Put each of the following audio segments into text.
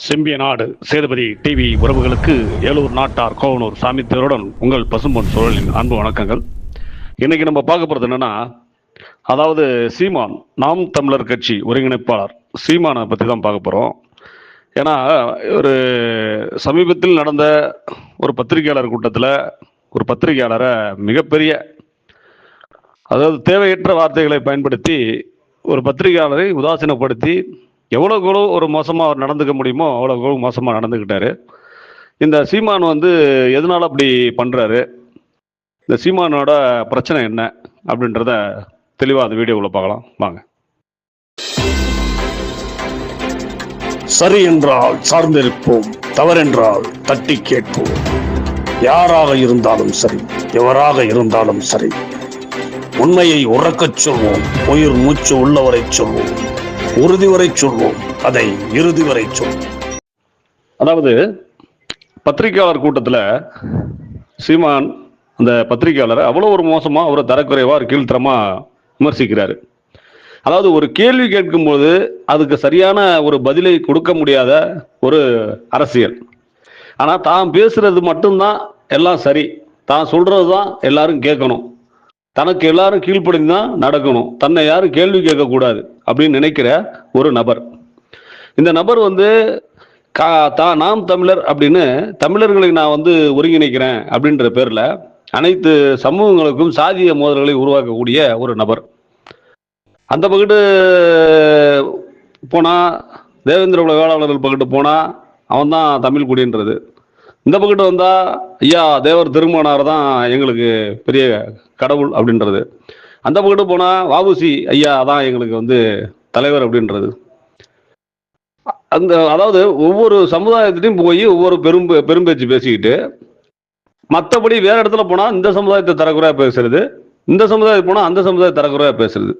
செம்பிய நாடு சேதுபதி டிவி உறவுகளுக்கு ஏலூர் நாட்டார் கோவனூர் சாமித்தியருடன் உங்கள் பசும்பொன் சூழலின் அன்பு வணக்கங்கள். இன்னைக்கு நம்ம பார்க்க போகிறது என்னன்னா அதாவது சீமான் நாம் தமிழர் கட்சி ஒருங்கிணைப்பாளர் சீமானை பற்றி தான் பார்க்க போகிறோம் ஏன்னா ஒரு சமீபத்தில் நடந்த ஒரு பத்திரிகையாளர் கூட்டத்தில் ஒரு பத்திரிகையாளரை மிகப்பெரிய அதாவது தேவையற்ற வார்த்தைகளை பயன்படுத்தி ஒரு பத்திரிகையாளரை உதாசீனப்படுத்தி எவ்வளோக்கு எவ்வளோ ஒரு மோசமாக அவர் நடந்துக்க முடியுமோ அவ்வளோக்கு எவ்வளோ மோசமாக நடந்துக்கிட்டாரு. இந்த சீமான் வந்து எதனால அப்படி பண்ணுறாரு இந்த சீமானோட பிரச்சனை என்ன? அப்படின்றத தெளிவாக அந்த வீடியோவில் பார்க்கலாம். வாங்க. சரி என்றால் சார்ந்திருப்போம் தவறென்றால் தட்டி கேட்போம். யாராக இருந்தாலும் சரி எவராக இருந்தாலும் சரி உண்மையை உறக்கச் சொல்வோம் உயிர் மூச்சு உள்ளவரை சொல்வோம். உறுதி வரை சொல்வோம். அதை இறுதி வரை சொல்வோம். அதாவது பத்திரிகையாளர் கூட்டத்தில் சீமான் அந்த பத்திரிகையாளரை அவ்வளோ ஒரு மோசமாக அவரை தரக்குறைவாக கீழ்த்தரமாக விமர்சிக்கிறாரு. அதாவது ஒரு கேள்வி கேட்கும்போது அதுக்கு சரியான ஒரு பதிலை கொடுக்க முடியாத ஒரு அரசியல். ஆனால் தான் பேசுறது மட்டும்தான் எல்லாம் சரி. தான் சொல்றது தான் எல்லாரும் கேட்கணும். தனக்கு எல்லாரும் கீழ்ப்படிந்து தான் நடக்கணும். தன்னை யாரும் கேள்வி கேட்கக்கூடாது. அப்படின்னு நினைக்கிற ஒரு நபர். இந்த நபர் வந்து கா தா நாம் தமிழர் அப்படின்னு தமிழர்களை நான் வந்து ஒருங்கிணைக்கிறேன் அப்படின்ற பேரில் அனைத்து சமூகங்களுக்கும் சாதிய மோதல்களை உருவாக்கக்கூடிய ஒரு நபர். அந்த பக்கத்து போனால் தேவேந்திர குல வேளாளர்கள் பக்கத்து போனா அவன் தான் தமிழ் குடின்றது. இந்த பக்கத்து வந்தால் ஐயா தேவர் திருமணார் தான் எங்களுக்கு பெரிய கடவுள் அப்படின்றது. அந்த பக்கத்து போனால் வாபுசி ஐயா தான் எங்களுக்கு வந்து தலைவர் அப்படின்றது. அந்த அதாவது ஒவ்வொரு சமுதாயத்திலையும் போய் ஒவ்வொரு பெரும் பெரும்பேச்சு பேசிக்கிட்டு மற்றபடி வேற இடத்துல போனால் இந்த சமுதாயத்தை தரக்குறையாக பேசுறது இந்த சமுதாயத்துக்கு போனால் அந்த சமுதாயத்தை தரக்குறையாக பேசுறது.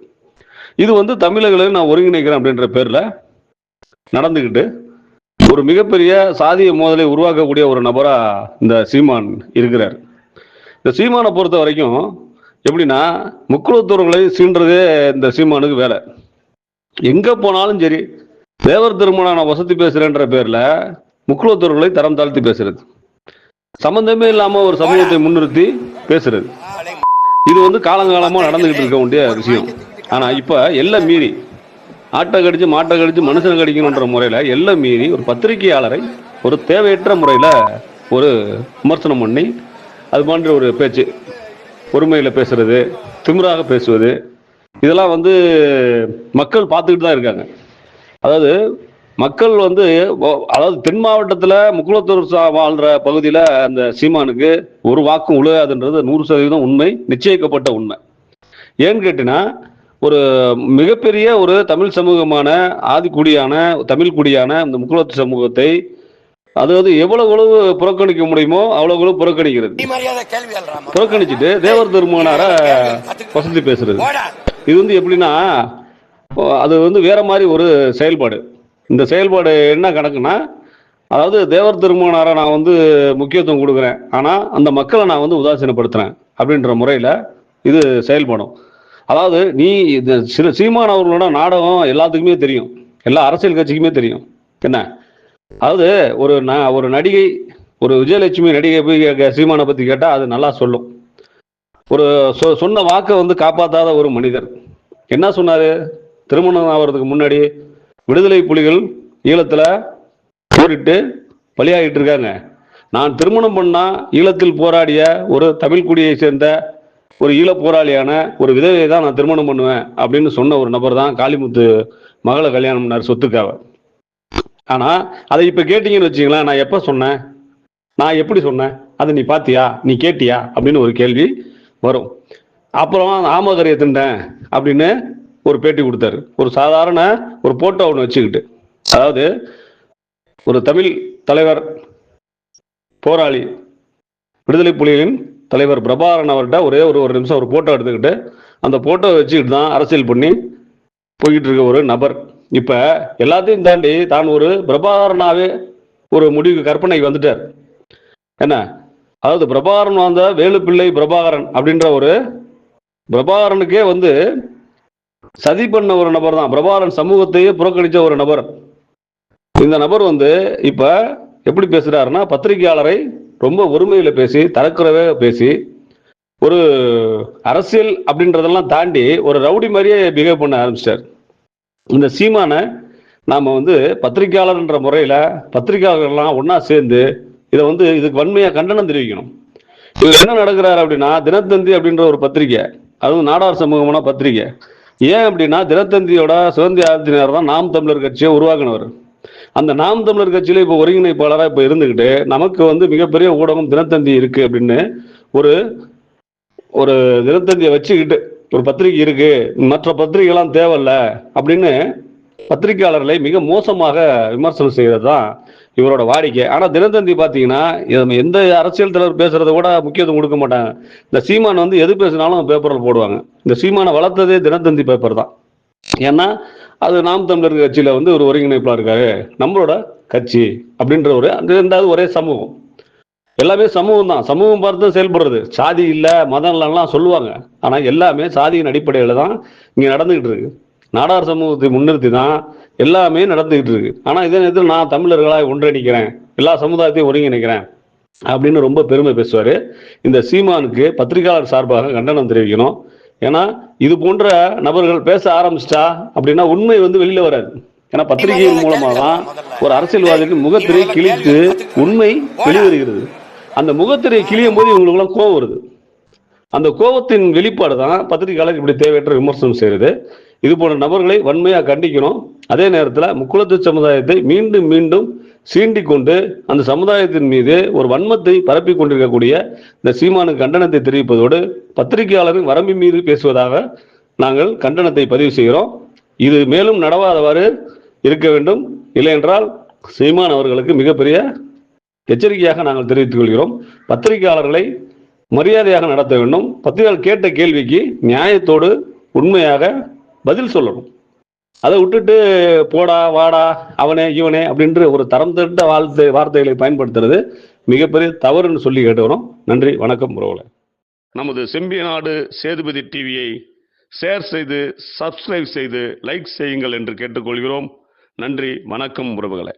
இது வந்து தமிழர்களை நான் ஒருங்கிணைக்கிறேன் அப்படின்ற பேரில் நடந்துக்கிட்டு ஒரு மிகப்பெரிய சாதிய மோதலை உருவாக்கக்கூடிய ஒரு நபராக இந்த சீமான் இருக்கிறார். இந்த சீமானை பொறுத்த வரைக்கும் எப்படின்னா முக்குலத்தூர்களை சீன்றதே இந்த சீமானுக்கு வேலை. எங்கே போனாலும் சரி தேவர் திருமணம் நான் வசதி பேசுகிறேன்ற பேரில் முக்குலத்தூர்களை தரம் தாழ்த்தி பேசுறது. சம்பந்தமே இல்லாமல் ஒரு சமூகத்தை முன்னிறுத்தி பேசுறது. இது வந்து காலங்காலமாக நடந்துகிட்டு இருக்க வேண்டிய விஷயம். ஆனால் இப்போ எல்லாம் மீறி ஆட்டை கடிச்சு மாட்டை கடிச்சு மனுஷனை கடிக்கணுன்ற முறையில் எல்லாம் மீறி ஒரு பத்திரிகையாளரை ஒரு தேவையற்ற முறையில் ஒரு விமர்சனம் பண்ணி அது மாதிரி ஒரு பேச்சு பொறுமையில் பேசுறது திமிராக பேசுவது இதெல்லாம் வந்து மக்கள் பார்த்துக்கிட்டு தான் இருக்காங்க. அதாவது மக்கள் வந்து அதாவது தென் மாவட்டத்தில் முக்குளத்தூர் சா- வாழ்ற பகுதியில் அந்த சீமானுக்கு ஒரு வாக்கும் உழுகாதுன்றது நூறு சதவீதம் உண்மை நிச்சயிக்கப்பட்ட உண்மை. ஏன்னு கேட்டினா ஒரு மிகப்பெரிய ஒரு தமிழ் சமூகமான ஆதிக்குடியான தமிழ் குடியான இந்த முக்குளத்து சமூகத்தை அதாவது எவ்வளவு புறக்கணிக்க முடியுமோ அவ்வளவு புறக்கணிக்கிறது. புறக்கணிச்சுட்டு தேவர் திருமணார வசதி பேசுறது. இது வந்து எப்படின்னா அது வந்து வேற மாதிரி ஒரு செயல்பாடு. இந்த செயல்பாடு என்ன கணக்குன்னா அதாவது தேவர் திருமணாரை நான் வந்து முக்கியத்துவம் கொடுக்குறேன் ஆனால் அந்த மக்களை நான் வந்து உதாசீனப்படுத்துறேன் அப்படின்ற முறையில் இது செயல்படும். அதாவது நீ இது சில சீமான் அவர்களோட நாடகம் எல்லாத்துக்குமே தெரியும். எல்லா அரசியல் கட்சிக்குமே தெரியும். என்ன? அதாவது ஒரு ந ஒரு நடிகை ஒரு விஜயலட்சுமி நடிகை போய் சீமானை பற்றி கேட்டால் அது நல்லா சொல்லும். ஒரு சொ- சொன்ன வாக்கை வந்து காப்பாற்றாத ஒரு மனிதர். என்ன சொன்னாரு? திருமணம் ஆகிறதுக்கு முன்னாடி விடுதலை புலிகள் ஈழத்துல போரிட்டு பலியாகிட்டு இருக்காங்க. நான் திருமணம் பண்ணா ஈழத்தில் போராடிய ஒரு தமிழ் குடியை சேர்ந்த ஒரு ஈழ போராளியான ஒரு விதவையை தான் நான் திருமணம் பண்ணுவேன் அப்படின்னு சொன்ன ஒரு நபர் தான் காளிமுத்து மகளை கல்யாணம் பண்ணார் சொத்துக்காவை ஆனால் அதை இப்போ கேட்டீங்கன்னு வச்சுங்களேன் நான் எப்போ சொன்னேன்? நான் எப்படி சொன்னேன்? அதை நீ பாத்தியா? நீ கேட்டியா? அப்படின்னு ஒரு கேள்வி வரும். அப்புறம் ஆமோதரையை திண்டேன் அப்படின்னு ஒரு பேட்டி கொடுத்தாரு. ஒரு சாதாரண ஒரு போட்டோ ஒன்று வச்சுக்கிட்டு. அதாவது ஒரு தமிழ் தலைவர் போராளி விடுதலை புலிகளின் தலைவர் பிரபாகரன் அவர்கிட்ட ஒரே ஒரு ஒரு நிமிஷம் ஒரு போட்டோ எடுத்துக்கிட்டு அந்த போட்டோவை வச்சுக்கிட்டு தான் அரசியல் பண்ணி போய்கிட்டு இருக்க ஒரு நபர். இப்ப எல்லாத்தையும் தாண்டி தான் ஒரு பிரபாகரனாவே ஒரு முடிவு கற்பனைக்கு வந்துட்டார். என்ன? அதாவது பிரபாகரன் வந்த வேலுப்பிள்ளை பிரபாகரன் அப்படின்ற ஒரு பிரபாகரனுக்கே வந்து சதி பண்ண ஒரு நபர் தான். பிரபாகரன் சமூகத்தையே புறக்கணித்த ஒரு நபர். இந்த நபர் வந்து இப்ப எப்படி பேசுறாருன்னா பத்திரிகையாளரை ரொம்ப ஒருமையில பேசி தரக்குறவே பேசி ஒரு அரசியல் அப்படின்றதெல்லாம் தாண்டி ஒரு ரவுடி மாதிரியே பிஹேவ் பண்ண ஆரம்பிச்சிட்டார். இந்த சீமானை நாம் வந்து பத்திரிகையாளர்ன்ற முறையில் பத்திரிகையாளர்கள்லாம் ஒன்றா சேர்ந்து இதை வந்து இதுக்கு வன்மையாக கண்டனம் தெரிவிக்கணும். இவர் என்ன நடக்கிறார் அப்படின்னா தினத்தந்தி அப்படின்ற ஒரு பத்திரிகை அதுவும் நாடார் சமூகமான பத்திரிகை. ஏன் அப்படின்னா தினத்தந்தியோட சுதந்திர ஆதித்தினர் தான் நாம் தமிழர் கட்சியை உருவாக்கினவர். அந்த நாம் தமிழர் கட்சியில இப்போ ஒருங்கிணைப்பாளராக இப்போ இருந்துக்கிட்டு நமக்கு வந்து மிகப்பெரிய ஊடகம் தினத்தந்தி இருக்கு அப்படின்னு ஒரு ஒரு தினத்தந்தியை வச்சுக்கிட்டு ஒரு பத்திரிகை இருக்கு மற்ற பத்திரிகைலாம் தேவையில்ல அப்படின்னு பத்திரிகையாளர்களை மிக மோசமாக விமர்சனம் செய்கிறது தான் இவரோட வாடிக்கை. ஆனால் தினத்தந்தி பார்த்தீங்கன்னா எந்த அரசியல் தலைவர் பேசுறத கூட முக்கியத்துவம் கொடுக்க மாட்டாங்க. இந்த சீமான் வந்து எது பேசினாலும் பேப்பரில் போடுவாங்க. இந்த சீமானை வளர்த்ததே தினத்தந்தி பேப்பர் தான். ஏன்னா அது நாம் தமிழர் கட்சியில் வந்து ஒரு ஒருங்கிணைப்பாளர் இருக்காரு. நம்மளோட கட்சி அப்படின்ற ஒரு அந்த ரெண்டாவது ஒரே சமூகம். எல்லாமே சமூகம் தான் சமூகம் பார்த்து தான் செயல்படுறது. சாதி இல்லை மதம் இல்லைலாம் சொல்லுவாங்க. ஆனால் எல்லாமே சாதியின் அடிப்படையில் தான் இங்கே நடந்துகிட்டு இருக்கு. நாடார் சமூகத்தை முன்னிறுத்தி தான் எல்லாமே நடந்துகிட்டு இருக்கு. ஆனால் இதே நேரத்தில் நான் தமிழர்களாக ஒன்றிணைக்கிறேன். எல்லா சமுதாயத்தையும் ஒருங்கிணைக்கிறேன். அப்படின்னு ரொம்ப பெருமை பேசுவார். இந்த சீமானுக்கு பத்திரிகையாளர் சார்பாக கண்டனம் தெரிவிக்கணும். ஏன்னா இது போன்ற நபர்கள் பேச ஆரம்பிச்சிட்டா அப்படின்னா உண்மை வந்து வெளியில வராது. ஏன்னா பத்திரிகையின் மூலமாக தான் ஒரு அரசியல்வாதிக்கு முகத்திரை கிழித்து உண்மை வெளிவருகிறது. அந்த முகத்திரை கிழியும் போது இவங்களுக்குலாம் கோவம் வருது. அந்த கோபத்தின் வெளிப்பாடு தான் பத்திரிகையாளர் இப்படி தேவையற்ற விமர்சனம் செய்யறது. இது போன்ற நபர்களை வன்மையாக கண்டிக்கணும். அதே நேரத்தில் முக்குளத்து சமுதாயத்தை மீண்டும் மீண்டும் சீண்டி கொண்டு அந்த சமுதாயத்தின் மீது ஒரு வன்மத்தை பரப்பி கொண்டிருக்கக்கூடிய இந்த சீமானு கண்டனத்தை தெரிவிப்பதோடு பத்திரிகையாளரின் வரம்பின் மீது பேசுவதாக நாங்கள் கண்டனத்தை பதிவு செய்கிறோம். இது மேலும் நடவாதவாறு இருக்க வேண்டும். இல்லையென்றால் சீமான் அவர்களுக்கு மிகப்பெரிய எச்சரிக்கையாக நாங்கள் தெரிவித்துக் கொள்கிறோம். பத்திரிகையாளர்களை மரியாதையாக நடத்த வேண்டும். பத்திரிகையாளர் கேட்ட கேள்விக்கு நியாயத்தோடு உண்மையாக பதில் சொல்லணும். அதை விட்டுட்டு போடா வாடா அவனே இவனே அப்படின்ற ஒரு தரம் திட்ட வாழ்த்து வார்த்தைகளை பயன்படுத்துறது மிகப்பெரிய தவறுன்னு சொல்லி கேட்டுக்கிறோம் நன்றி வணக்கம் உறவுல நமது செம்பியநாடு சேதுபதி டிவியை ஷேர் செய்து சப்ஸ்கிரைப் செய்து லைக் செய்யுங்கள் என்று கேட்டுக்கொள்கிறோம். நன்றி வணக்கம் உறவுகளை.